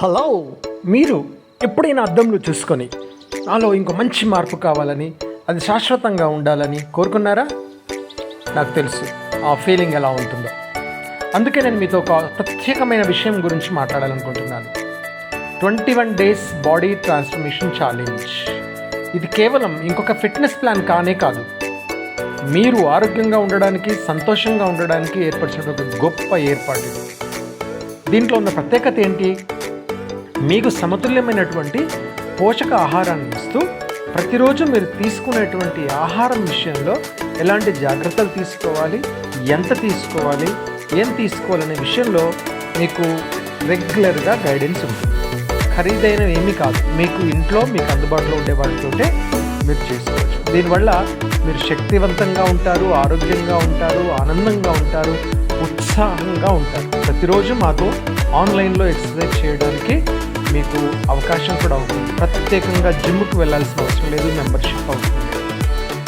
Hello మీరు ఎప్పుడైనా అద్దంలో చూసుకొని నాలో ఇంకో మంచి మార్పు కావాలని అది శాశ్వతంగా ఉండాలని కోరుకున్నారా? నాకు తెలుసు ఆ ఫీలింగ్ ఎలా ఉంటుందో. అందుకే నేను మీతో ఒక ప్రత్యేకమైన విషయం గురించి మాట్లాడాలనుకుంటున్నాను. Twenty one days body transformation challenge. ఇది కేవలం ఇంకొక ఫిట్నెస్ ప్లాన్ కానే కాదు. మీరు ఆరోగ్యంగా ఉండడానికి సంతోషంగా ఉండడానికి ఏర్పరిచిన ఒక గొప్ప ఏర్పాటు దీంట్లో ఉన్న ప్రత్యేకత ఏంటి? మీకు సమతుల్యమైనటువంటి పోషక ఆహారాన్ని ఇస్తూ ప్రతిరోజు మీరు తీసుకునేటువంటి ఆహారం విషయంలో ఎలాంటి జాగ్రత్తలు తీసుకోవాలి? ఎంత తీసుకోవాలి? ఏం తీసుకోవాలనే విషయంలో మీకు రెగ్యులర్గా గైడెన్స్ ఉంటుంది. ఖరీదైనవి ఏమీ కాదు. మీకు ఇంట్లో మీకు అందుబాటులో ఉండే వాటితోటే మీరు చేసుకోవచ్చు. దీనివల్ల మీరు శక్తివంతంగా ఉంటారు ఆరోగ్యంగా ఉంటారు ఆనందంగా ఉంటారు ఉత్సాహంగా ఉంటారు. ప్రతిరోజు మాతో ఆన్లైన్లో ఎక్సర్సైజ్ చేయడానికి మీకు అవకాశం కూడా అవుతుంది. ప్రత్యేకంగా జిమ్కి వెళ్ళాల్సిన అవసరం లేదు మెంబర్షిప్ అవసరం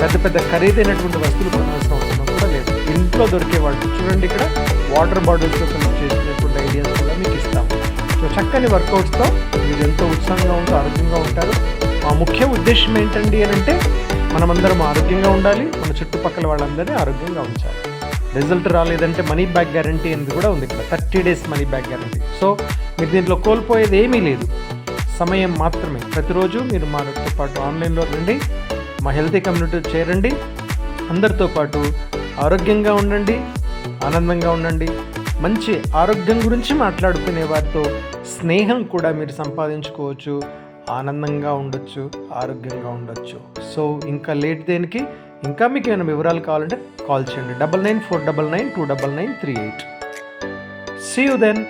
పెద్ద పెద్ద ఖరీదైనటువంటి వస్తువులు కొనాల్సిన అవసరం కూడా లేదు. ఇంట్లో దొరికే వాటి చూడండి ఇక్కడ వాటర్ బాటిల్స్తో కనెక్ట్ చేసినటువంటి ఐడియాస్ కూడా మీకు ఇస్తాము సో చక్కని వర్కౌట్స్తో మీరు ఎంతో ఉత్సాహంగా ఉంటూ ఆరోగ్యంగా ఉంటారు. మా ముఖ్య ఉద్దేశం ఏంటండి అని అంటే మనమందరం ఆరోగ్యంగా ఉండాలి మన చుట్టుపక్కల వాళ్ళందరినీ ఆరోగ్యంగా ఉంచాలి. రిజల్ట్ రాలేదంటే మనీ బ్యాక్ గ్యారంటీ అనేది కూడా ఉంది ఇక్కడ. Thirty days money back guarantee. So మీరు దీంట్లో కోల్పోయేది ఏమీ లేదు. సమయం మాత్రమే. ప్రతిరోజు మీరు మాతో పాటు ఆన్లైన్లో రండి. మా హెల్తీ కమ్యూనిటీ చేరండి. అందరితో పాటు ఆరోగ్యంగా ఉండండి. ఆనందంగా ఉండండి. మంచి ఆరోగ్యం గురించి మాట్లాడుకునే వారితో స్నేహం కూడా మీరు సంపాదించుకోవచ్చు. ఆనందంగా ఉండొచ్చు ఆరోగ్యంగా ఉండొచ్చు. సో ఇంకా లేట్ దేనికి? ఇంకా మీకు ఏమైనా వివరాలు కావాలంటే కాల్ చేయండి. Double nine four double nine two double nine three eight. See you then